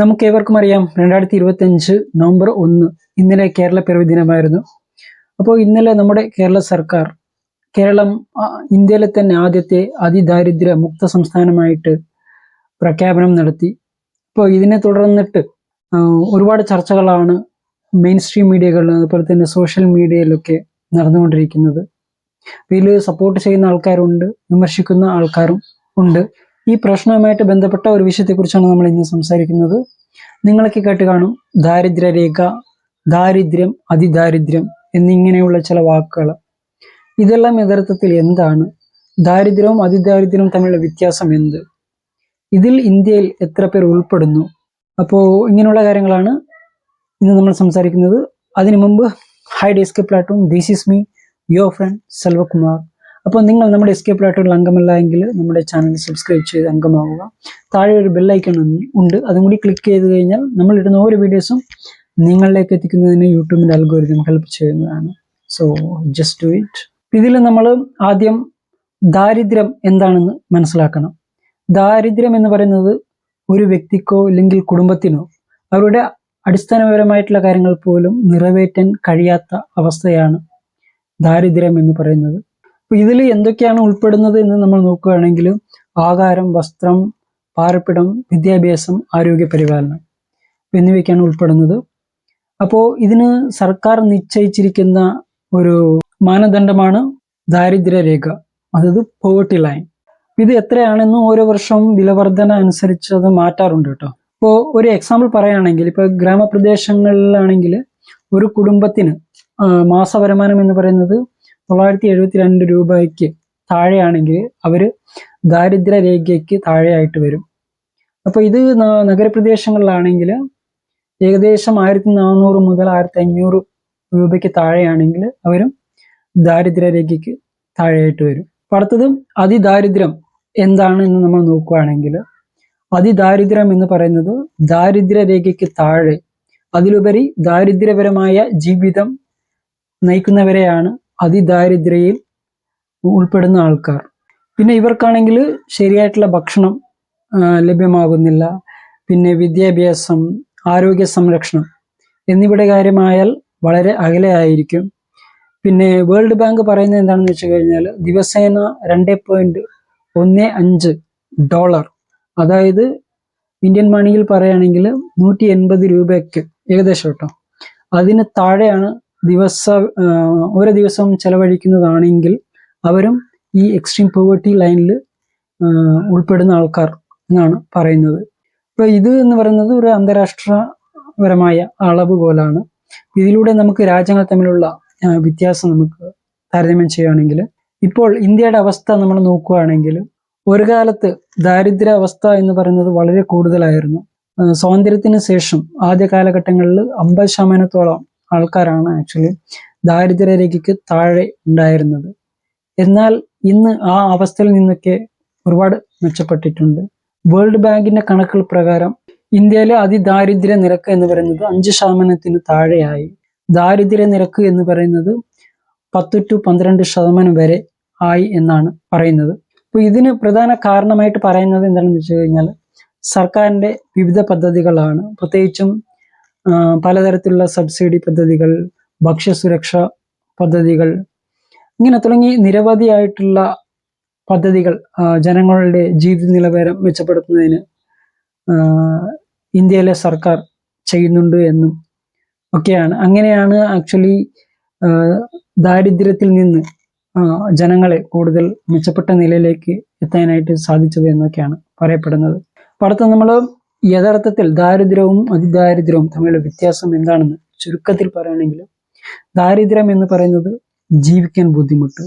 നമുക്ക് ഏവർക്കും അറിയാം രണ്ടായിരത്തി ഇരുപത്തി അഞ്ച് നവംബർ ഒന്ന് ഇന്നലെ കേരള പിറവി ദിനമായിരുന്നു. അപ്പോൾ ഇന്നലെ നമ്മുടെ കേരള സർക്കാർ കേരളം ഇന്ത്യയിലെ തന്നെ ആദ്യത്തെ അതിദാരിദ്ര്യ മുക്ത സംസ്ഥാനമായിട്ട് പ്രഖ്യാപനം നടത്തി. അപ്പോൾ ഇതിനെ തുടർന്നിട്ട് ഒരുപാട് ചർച്ചകളാണ് മെയിൻ സ്ട്രീം മീഡിയകളിൽ അതുപോലെ തന്നെ സോഷ്യൽ മീഡിയയിലൊക്കെ നടന്നുകൊണ്ടിരിക്കുന്നത്. ഇതിൽ സപ്പോർട്ട് ചെയ്യുന്ന ആൾക്കാരുണ്ട് വിമർശിക്കുന്ന ആൾക്കാരും ഉണ്ട്. ഈ പ്രശ്നവുമായിട്ട് ബന്ധപ്പെട്ട ഒരു വിഷയത്തെക്കുറിച്ചാണ് നമ്മൾ ഇന്ന് സംസാരിക്കുന്നത്. നിങ്ങളൊക്കെ കേട്ട് കാണും ദാരിദ്ര്യരേഖ ദാരിദ്ര്യം അതിദാരിദ്ര്യം എന്നിങ്ങനെയുള്ള ചില വാക്കുകൾ ഇതെല്ലാം യഥാർത്ഥത്തിൽ എന്താണ്? ദാരിദ്ര്യവും അതിദാരിദ്ര്യവും തമ്മിലുള്ള വ്യത്യാസം എന്ത്? ഇതിൽ ഇന്ത്യയിൽ എത്ര പേർ ഉൾപ്പെടുന്നു? അപ്പോൾ ഇങ്ങനെയുള്ള കാര്യങ്ങളാണ് ഇന്ന് നമ്മൾ സംസാരിക്കുന്നത്. അതിനു മുമ്പ് hi desk platform this is me your friend Selvakumar അപ്പോൾ നിങ്ങൾ നമ്മുടെ എസ്കേപ്പ് പ്ലാറ്റൂണിൽ അംഗമല്ല എങ്കിൽ നമ്മുടെ ചാനൽ സബ്സ്ക്രൈബ് ചെയ്ത് അംഗമാവുക. താഴെ ഒരു ബെല്ലൈക്കൺ ഉണ്ട്. അതും കൂടി ക്ലിക്ക് ചെയ്ത് കഴിഞ്ഞാൽ നമ്മൾ ഇടുന്ന ഓരോ വീഡിയോസും നിങ്ങളിലേക്ക് എത്തിക്കുന്നതിന് യൂട്യൂബിന്റെ അൽഗോരിതം ഹെൽപ്പ് ചെയ്യുന്നതാണ്. സോ ജസ്റ്റ് ടു ഇറ്റ് ഇതിൽ നമ്മൾ ആദ്യം ദാരിദ്ര്യം എന്താണെന്ന് മനസ്സിലാക്കണം. ദാരിദ്ര്യം എന്ന് പറയുന്നത് ഒരു വ്യക്തിക്കോ അല്ലെങ്കിൽ കുടുംബത്തിനോ അവരുടെ അടിസ്ഥാനപരമായിട്ടുള്ള കാര്യങ്ങൾ പോലും നിറവേറ്റാൻ കഴിയാത്ത അവസ്ഥയാണ് ദാരിദ്ര്യം എന്ന് പറയുന്നത്. അപ്പൊ ഇതിൽ എന്തൊക്കെയാണ് ഉൾപ്പെടുന്നത് എന്ന് നമ്മൾ നോക്കുകയാണെങ്കിൽ ആഹാരം വസ്ത്രം പാർപ്പിടം വിദ്യാഭ്യാസം ആരോഗ്യ പരിപാലനം എന്നിവയ്ക്കാണ് ഉൾപ്പെടുന്നത്. അപ്പോൾ ഇതിന് സർക്കാർ നിശ്ചയിച്ചിരിക്കുന്ന ഒരു മാനദണ്ഡമാണ് ദാരിദ്ര്യരേഖ അതായത് പോവർട്ടി ലൈൻ ഇത് എത്രയാണെന്നും ഓരോ വർഷവും വിലവർധന അനുസരിച്ച് അത് മാറ്റാറുണ്ട് കേട്ടോ. ഇപ്പോൾ ഒരു എക്സാമ്പിൾ പറയുകയാണെങ്കിൽ ഇപ്പോൾ ഗ്രാമപ്രദേശങ്ങളിലാണെങ്കിൽ ഒരു കുടുംബത്തിന് മാസവരുമാനം എന്ന് പറയുന്നത് തൊള്ളായിരത്തി എഴുപത്തി രണ്ട് രൂപയ്ക്ക് താഴെയാണെങ്കിൽ അവർ ദാരിദ്ര്യ രേഖയ്ക്ക് താഴെയായിട്ട് വരും. അപ്പോൾ ഇത് നഗരപ്രദേശങ്ങളിലാണെങ്കിൽ ഏകദേശം ആയിരത്തി നാനൂറ് മുതൽ ആയിരത്തി അഞ്ഞൂറ് രൂപയ്ക്ക് താഴെയാണെങ്കിൽ അവരും ദാരിദ്ര്യ രേഖയ്ക്ക് താഴെയായിട്ട് വരും. അപ്പൊ അടുത്തത് അതിദാരിദ്ര്യം എന്താണ് എന്ന് നമ്മൾ നോക്കുകയാണെങ്കിൽ അതിദാരിദ്ര്യം എന്ന് പറയുന്നത് ദാരിദ്ര്യ രേഖയ്ക്ക് താഴെ അതിലുപരി ദാരിദ്ര്യപരമായ ജീവിതം നയിക്കുന്നവരെയാണ് അതിദാരിദ്ര്യയിൽ ഉൾപ്പെടുന്ന ആൾക്കാർ. പിന്നെ ഇവർക്കാണെങ്കിൽ ശരിയായിട്ടുള്ള ഭക്ഷണം ലഭ്യമാകുന്നില്ല. പിന്നെ വിദ്യാഭ്യാസം ആരോഗ്യ സംരക്ഷണം എന്നിവയുടെ കാര്യമായാൽ വളരെ അകലെയായിരിക്കും പിന്നെ വേൾഡ് ബാങ്ക് പറയുന്നത് എന്താണെന്ന് വെച്ച് കഴിഞ്ഞാൽ ദിവസേന രണ്ട് പോയിന്റ് ഒന്ന് അഞ്ച് ഡോളർ. അതായത് ഇന്ത്യൻ മണിയിൽ പറയുകയാണെങ്കിൽ നൂറ്റി എൺപത് രൂപയ്ക്ക് ഏകദേശം കേട്ടോ. അതിന് താഴെയാണ് ദിവസ ഒരു ദിവസം ചെലവഴിക്കുന്നതാണെങ്കിൽ അവരും ഈ എക്സ്ട്രീം പോവേർട്ടി ലൈനിൽ ഉൾപ്പെടുന്ന ആൾക്കാർ എന്നാണ് പറയുന്നത്. ഇപ്പോൾ ഇത് എന്ന് പറയുന്നത് ഒരു അന്താരാഷ്ട്രപരമായ അളവ് പോലാണ് ഇതിലൂടെ നമുക്ക് രാജ്യങ്ങൾ തമ്മിലുള്ള വ്യത്യാസം നമുക്ക് താരതമ്യം ചെയ്യുകയാണെങ്കിൽ ഇപ്പോൾ ഇന്ത്യയുടെ അവസ്ഥ നമ്മൾ നോക്കുകയാണെങ്കിൽ ഒരു കാലത്ത് ദാരിദ്ര്യ അവസ്ഥ എന്ന് പറയുന്നത് വളരെ കൂടുതലായിരുന്നു. സ്വാതന്ത്ര്യത്തിന് ശേഷം ആദ്യ കാലഘട്ടങ്ങളിൽ അമ്പത് ശതമാനത്തോളം ആൾക്കാരാണ് ആക്ച്വലി ദാരിദ്ര്യരേഖയ്ക്ക് താഴെ ഉണ്ടായിരുന്നത്. എന്നാൽ ഇന്ന് ആ അവസ്ഥയിൽ നിന്നൊക്കെ ഒരുപാട് മെച്ചപ്പെട്ടിട്ടുണ്ട്. വേൾഡ് ബാങ്കിന്റെ കണക്കുകൾ പ്രകാരം ഇന്ത്യയിലെ അതിദാരിദ്ര്യ നിരക്ക് എന്ന് പറയുന്നത് അഞ്ച് ശതമാനത്തിന് താഴെയായി. ദാരിദ്ര്യ നിരക്ക് എന്ന് പറയുന്നത് പത്ത് ടു പന്ത്രണ്ട് ശതമാനം വരെ ആയി എന്നാണ് പറയുന്നത്. അപ്പോൾ ഇതിന് പ്രധാന കാരണമായിട്ട് പറയുന്നത് എന്താണെന്ന് വെച്ച് കഴിഞ്ഞാൽ സർക്കാരിന്റെ വിവിധ പദ്ധതികളാണ്. പ്രത്യേകിച്ചും പലതരത്തിലുള്ള സബ്സിഡി പദ്ധതികൾ ഭക്ഷ്യസുരക്ഷ പദ്ധതികൾ ഇങ്ങനെ തുടങ്ങി നിരവധിയായിട്ടുള്ള പദ്ധതികൾ ജനങ്ങളുടെ ജീവിത നിലവാരം മെച്ചപ്പെടുത്തുന്നതിന് ഇന്ത്യയിലെ സർക്കാർ ചെയ്യുന്നുണ്ട് എന്നും ഒക്കെയാണ്. അങ്ങനെയാണ് ആക്ച്വലി ദാരിദ്ര്യത്തിൽ നിന്ന് ജനങ്ങളെ കൂടുതൽ മെച്ചപ്പെട്ട നിലയിലേക്ക് എത്താനായിട്ട് സാധിച്ചത് എന്നൊക്കെയാണ് പറയപ്പെടുന്നത്. അപ്പോൾ അടുത്ത നമ്മൾ യഥാർത്ഥത്തിൽ ദാരിദ്ര്യവും അതിദാരിദ്ര്യവും തമ്മിലുള്ള വ്യത്യാസം എന്താണെന്ന് ചുരുക്കത്തിൽ പറയുകയാണെങ്കിൽ ദാരിദ്ര്യം എന്ന് പറയുന്നത് ജീവിക്കാൻ ബുദ്ധിമുട്ട്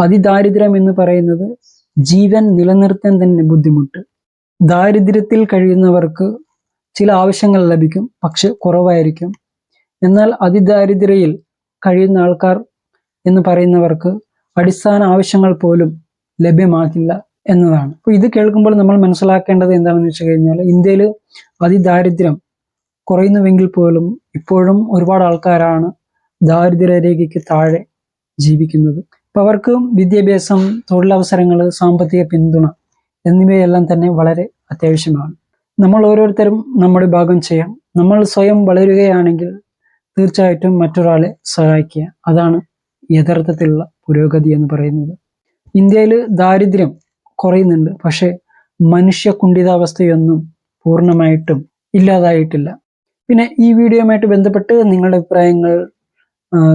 അതിദാരിദ്ര്യം എന്ന് പറയുന്നത് ജീവൻ നിലനിർത്താൻ തന്നെ ബുദ്ധിമുട്ട്. ദാരിദ്ര്യത്തിൽ കഴിയുന്നവർക്ക് ചില ആവശ്യങ്ങൾ ലഭിക്കും പക്ഷെ കുറവായിരിക്കും. എന്നാൽ അതിദാരിദ്ര്യയിൽ കഴിയുന്ന ആൾക്കാർ എന്ന് പറയുന്നവർക്ക് അടിസ്ഥാന ആവശ്യങ്ങൾ പോലും ലഭ്യമാകില്ല. എന്നതാണ്. അപ്പോൾ ഇത് കേൾക്കുമ്പോൾ നമ്മൾ മനസ്സിലാക്കേണ്ടത് എന്താണെന്ന് വെച്ച് കഴിഞ്ഞാൽ ഇന്ത്യയിൽ അതിദാരിദ്ര്യം കുറയുന്നുവെങ്കിൽ പോലും ഇപ്പോഴും ഒരുപാട് ആൾക്കാരാണ് ദാരിദ്ര്യരേഖയ്ക്ക് താഴെ ജീവിക്കുന്നത്. അപ്പോൾ അവർക്ക് വിദ്യാഭ്യാസം തൊഴിലവസരങ്ങൾ സാമ്പത്തിക പിന്തുണ എന്നിവയെല്ലാം തന്നെ വളരെ അത്യാവശ്യമാണ്. നമ്മൾ ഓരോരുത്തരും നമ്മുടെ ഭാഗം ചെയ്യാം. നമ്മൾ സ്വയം വളരുകയാണെങ്കിൽ തീർച്ചയായിട്ടും മറ്റൊരാളെ സഹായിക്കുക. അതാണ് യഥാർത്ഥത്തിലുള്ള പുരോഗതി എന്ന് പറയുന്നത്. ഇന്ത്യയിൽ ദാരിദ്ര്യം കുറയുന്നുണ്ട്. പക്ഷേ മനുഷ്യ കുണ്ഠിതാവസ്ഥയൊന്നും പൂർണമായിട്ടും ഇല്ലാതായിട്ടില്ല. പിന്നെ ഈ വീഡിയോയുമായിട്ട് ബന്ധപ്പെട്ട് നിങ്ങളുടെ അഭിപ്രായങ്ങൾ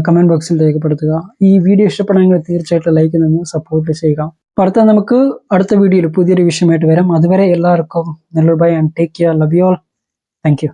കമന്റ് ബോക്സിൽ രേഖപ്പെടുത്തുക. ഈ വീഡിയോ ഇഷ്ടപ്പെടാമെങ്കിൽ തീർച്ചയായിട്ടും ലൈക്ക് നിന്ന് സപ്പോർട്ട് ചെയ്യുക. അടുത്ത നമുക്ക് അടുത്ത വീഡിയോയിൽ പുതിയൊരു വിഷയമായിട്ട് വരാം. അതുവരെ എല്ലാവർക്കും നല്ലൊരു bye and take care love you all thank you